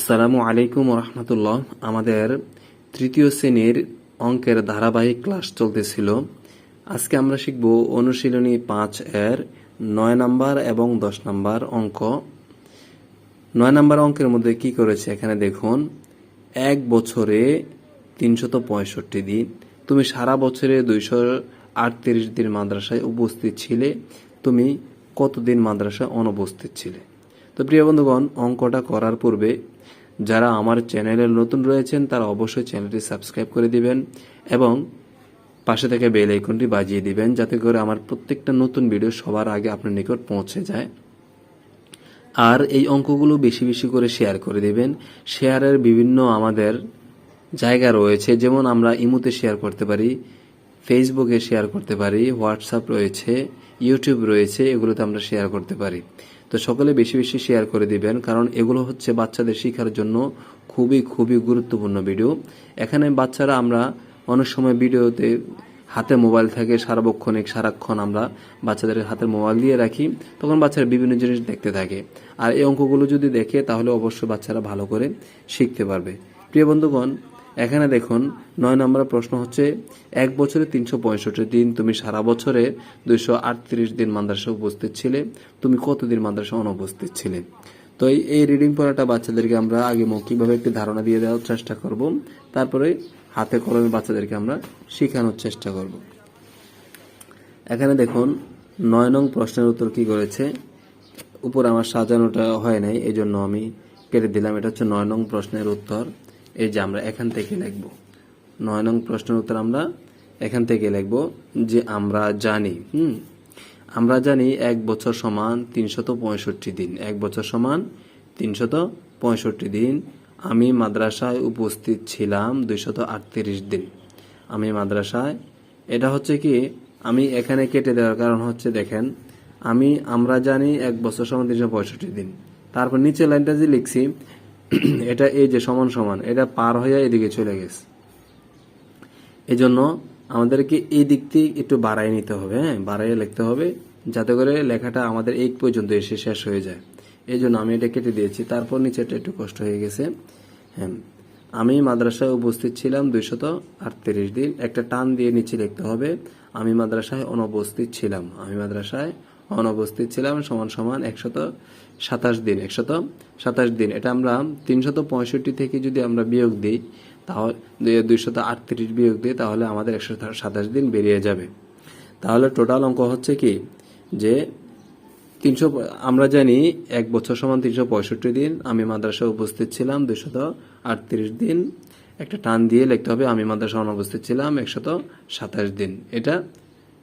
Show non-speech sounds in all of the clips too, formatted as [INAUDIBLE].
আসসালামু আলাইকুম রহমতুল্লাহ। আমাদের তৃতীয় শ্রেণির অঙ্কের ধারাবাহিক ক্লাস চলতেছিল। আজকে আমরা শিখব অনুশীলনী পাঁচ এর নয় নাম্বার এবং দশ নাম্বার অঙ্ক। নয় নাম্বার অঙ্কের মধ্যে কি করেছে? এখানে দেখুন, এক বছরে তিনশত পঁয়ষট্টি দিন। তুমি সারা বছরে দুইশো আটত্রিশ দিন মাদ্রাসায় উপস্থিত ছিলে। তুমি কতদিন মাদ্রাসায় অনুপস্থিত ছিলে? তো প্রিয় বন্ধুগণ, অঙ্কটা করার পূর্বে যারা আমার চ্যানেলে নতুন রয়েছেন, তারা অবশ্যই চ্যানেলটি সাবস্ক্রাইব করে দিবেন এবং পাশে থেকে বেল আইকনটি বাজিয়ে দিবেন যাতে করে আমার প্রত্যেকটা নতুন ভিডিও সবার আগে আপনার নিকট পৌঁছে যায়। আর এই অঙ্কগুলো বেশি বেশি করে শেয়ার করে দিবেন। শেয়ারের বিভিন্ন আমাদের জায়গা রয়েছে, যেমন আমরা ইমুতে শেয়ার করতে পারি, ফেসবুকে শেয়ার করতে পারি, হোয়াটসঅ্যাপ রয়েছে, ইউটিউব রয়েছে, এগুলোতে আমরা শেয়ার করতে পারি। তো সকলে বেশি বেশি শেয়ার করে দিবেন, কারণ এগুলো হচ্ছে বাচ্চাদের শেখার জন্য খুবই খুবই গুরুত্বপূর্ণ ভিডিও এখানে বাচ্চারা আমরা অনেক সময় ভিডিওতে হাতে মোবাইল থাকে সার্বক্ষণিক সারাক্ষণ আমরা বাচ্চাদের হাতের মোবাইল দিয়ে রাখি, তখন বাচ্চারা বিভিন্ন জিনিস দেখতে থাকে। আর এই অঙ্কগুলো যদি দেখে, তাহলে অবশ্যই বাচ্চারা ভালো করে শিখতে পারবে। প্রিয় বন্ধুগণ এখানে দেখুন, নয় নম্বর প্রশ্ন হচ্ছে, এক বছরে তিনশো পঁয়ষট্টি দিন, তুমি সারা বছরে দুইশো আটত্রিশ দিন মাদ্রাসা উপস্থিত ছিলে, তুমি কতদিন মাদ্রাসা অনুপস্থিত ছিলে? তো এই- রিডিং পড়াটা বাচ্চাদেরকে আমরা আগে মৌখিকভাবে একটি ধারণা দিয়ে দেওয়ার চেষ্টা করব, তারপরে হাতে কলমে বাচ্চাদেরকে আমরা শেখানোর চেষ্টা করব। এখানে দেখুন, নয় নং প্রশ্নের উত্তর কি করেছে? উপর আমার সাজানোটা হয় নাই এই জন্য আমি কেটে দিলাম, এটা হচ্ছে নয় নং প্রশ্নের উত্তর। এই যে আমরা এখান থেকে লিখব। নয় নং প্রশ্নের উত্তর আমরা এখান থেকে লিখব যে আমরা জানি, হুম? আমরা জানি এক বছর সমান তিনশত পঁয়ষট্টি দিন। এক বছর সমান তিনশত পঁয়ষট্টি দিন। আমি মাদ্রাসায় উপস্থিত ছিলাম দুইশত আটত্রিশ দিন। আমি মাদ্রাসায়, এটা হচ্ছে কি? আমি এখানে কেটে দেওয়ার কারণ হচ্ছে দেখেন, আমি, আমরা জানি এক বছর সমান তিনশো পঁয়ষট্টি দিন। তারপর নিচে লাইনটা যে লিখছি [CLEARS THROAT] এটা এই যে সমান সমান, এটা পার হয়ে এদিকে চলে গেছে। এই জন্য আমাদেরকে এই দিক থেকে একটু বাড়াই নিতে হবে হ্যাঁ? বাড়াইয়ে লিখতে হবে যাতে করে লেখাটা আমাদের এই পর্যন্ত এসে শেষ হয়ে যায়। এই জন্য আমি এটা কেটে দিয়েছি, তারপর নিচেটা একটু কষ্ট হয়ে গেছে হ্যাঁ? আমি মাদ্রাসায় উপস্থিত ছিলাম দুইশত আটত্রিশ দিন, একটা টান দিয়ে নিচে লিখতে হবে, আমি মাদ্রাসায় অনুপস্থিত ছিলাম। আমি মাদ্রাসায় অনুপস্থিত ছিলাম সমান সমান একশত সাতাশ দিন, একশত সাতাশ দিন। এটা আমরা তিনশত পঁয়ষট্টি থেকে যদি আমরা বিয়োগ দিই, তাহলে দুইশত আটত্রিশ বিয়োগ দিই, তাহলে আমাদের একশো সাতাশ দিন বেরিয়ে যাবে। তাহলে টোটাল অঙ্ক হচ্ছে কি? যে তিনশো, আমরা জানি এক বছর সমান তিনশো পঁয়ষট্টি দিন, আমি মাদ্রাসায় উপস্থিত ছিলাম দুশত আটত্রিশ দিন। একটা টান দিয়ে লিখতে হবে, আমি মাদ্রাসায় অনুপস্থিত ছিলাম একশত সাতাশ দিন। এটা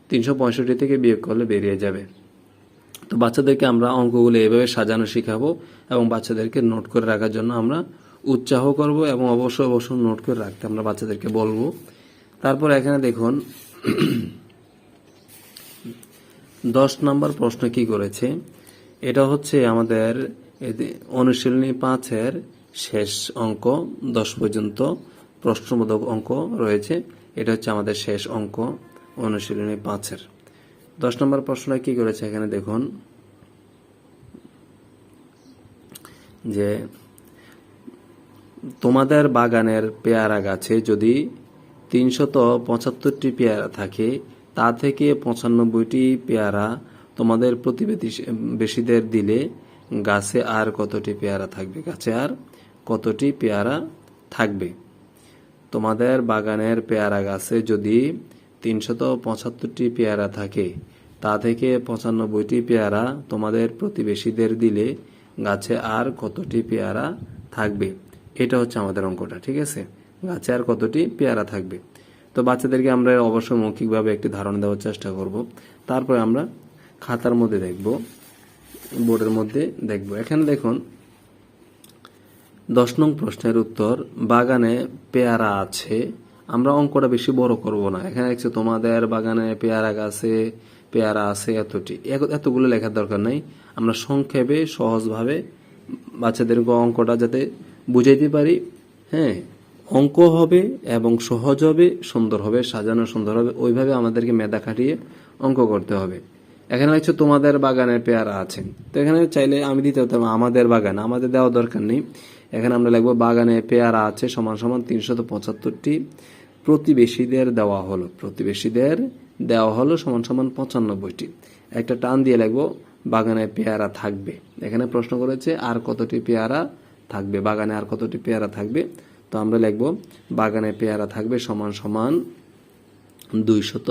তিনশো পঁয়ষট্টি থেকে বিয়োগ করলে বেরিয়ে যাবে। তো বাচ্চাদেরকে আমরা অঙ্কগুলো এভাবে সাজানো শেখাবো এবং বাচ্চাদেরকে নোট করে রাখার জন্য আমরা উৎসাহ করব এবং অবশ্যই অবশ্যই নোট করে রাখতে আমরা বাচ্চাদেরকে বলব। তারপর এখানে দেখুন, দশ নম্বর প্রশ্ন কি করেছে? এটা হচ্ছে আমাদের অনুশীলনী পাঁচের শেষ অঙ্ক, দশ পর্যন্ত প্রশ্নবোধক অঙ্ক রয়েছে। এটা হচ্ছে আমাদের শেষ অঙ্ক অনুশীলনী পাঁচের। দশ নম্বর প্রশ্ন কি করেছে এখানে দেখুন। যে, তোমাদের বাগানের পেয়ারা গাছে যদি তিনশত পঁচাত্তরটি পেয়ারা থাকে, তা থেকে পঁচানব্বইটি পেয়ারা তোমাদের প্রতিবেশীদের দিলে গাছে আর কতটি পেয়ারা থাকবে? গাছে আর কতটি পেয়ারা থাকবে? তোমাদের বাগানের পেয়ারা গাছে যদি তিনশত পঁচাত্তরটি পেয়ারা থাকে। তা থেকে পঁচানব্বইটি পেয়ারা তোমাদের প্রতিবেশীদের দিলে গাছে আর কতটি পেয়ারা থাকবে? এটা হচ্ছে আমাদের অঙ্কটা, ঠিক আছে? গাছে আর কতটি পেয়ারা থাকবে? তো বাচ্চাদেরকে আমরা অবশ্যই মৌখিকভাবে একটি ধারণা দেওয়ার চেষ্টা করব। তারপরে আমরা খাতার মধ্যে দেখব, বোর্ডের মধ্যে দেখব। এখানে দেখুন, দশ নং প্রশ্নের উত্তর, বাগানে পেয়ারা আছে আমরা অঙ্কটা বেশি বড় করব না। এখানে দেখছি তোমাদের বাগানে পেয়ারা গাছে পেয়ারা আছে এতটি। এতগুলো লেখার দরকার নাই। আমরা সংক্ষেপে, সহজভাবে বাচ্চাদেরকে অঙ্কটা যাতে বুঝাইতে পারি। হ্যাঁ অঙ্ক হবে এবং সহজ হবে, সুন্দর হবে, সাজানো সুন্দর হবে, ওইভাবে আমাদেরকে মেধা খাটিয়ে অঙ্ক করতে হবে। এখানে হচ্ছে তোমাদের বাগানের পেয়ারা আছে। তো এখানে চাইলে আমি দিতে হতাম আমাদের বাগান, আমাদের দেওয়া দরকার নেই। এখানে আমরা লিখব বাগানে পেয়ারা আছে সমান সমান তিনশত পঁচাত্তরটি। প্রতিবেশীদের দেওয়া হলো, প্রতিবেশীদের দেওয়া হলো সমান সমান পঁচানব্বইটি। একটা টান দিয়ে লিখব, বাগানে পেয়ারা থাকবে। এখানে প্রশ্ন করেছে, আর কতটি পেয়ারা থাকবে? বাগানে আর কতটি পেয়ারা থাকবে? তো আমরা লিখব, বাগানে পেয়ারা থাকবে সমান সমান দুইশত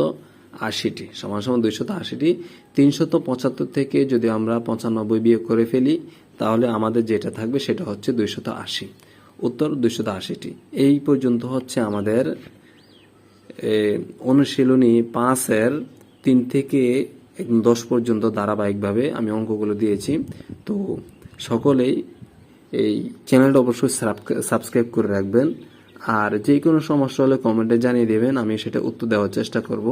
আশিটি। সমান সমান দুইশত আশিটি। তিনশত পঁচাত্তর থেকে যদি আমরা পঁচানব্বই বিয়োগ করে ফেলি, তাহলে আমাদের যেটা থাকবে সেটা হচ্ছে দুইশত আশি। উত্তর দুইশত আশিটি। এই পর্যন্ত হচ্ছে আমাদের অনুশীলনী পাঁচের তিন থেকে দশ পর্যন্ত ধারাবাহিকভাবে আমি অঙ্কগুলো দিয়েছি। তো সকলেই এই চ্যানেলটা অবশ্যই সাবস্ক্রাইব করে রাখবেন। আর যে কোনো সমস্যা হলে কমেন্টে জানিয়ে দেবেন, আমি সেটা উত্তর দেওয়ার চেষ্টা করব।